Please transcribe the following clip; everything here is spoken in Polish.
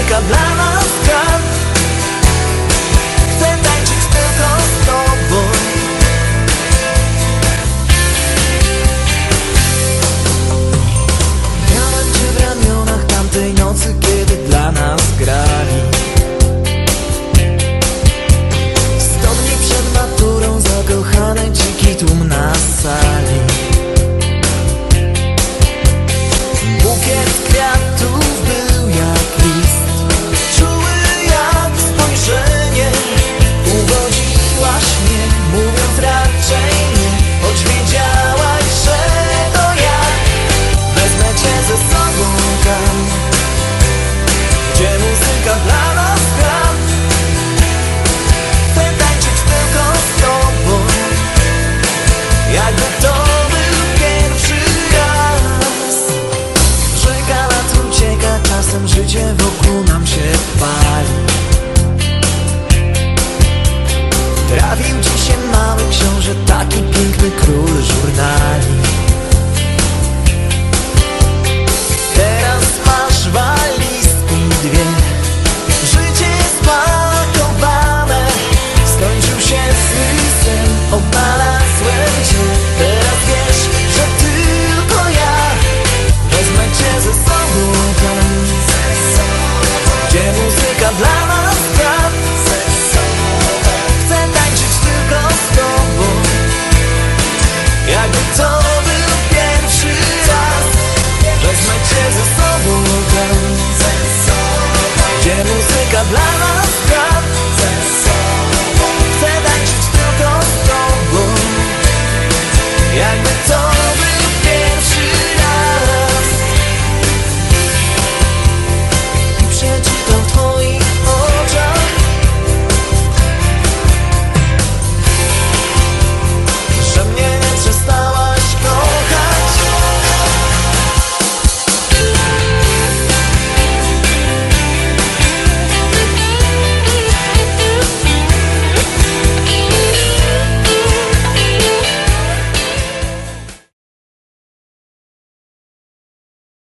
zamyka dla nas kran Chcę tańczyć tylko z tobą. Miałem cię w ramionach tamtej nocy, kiedy dla nas grali. Stąd nie przed maturą zakochany dziki tłum na sali. Cruz Jornal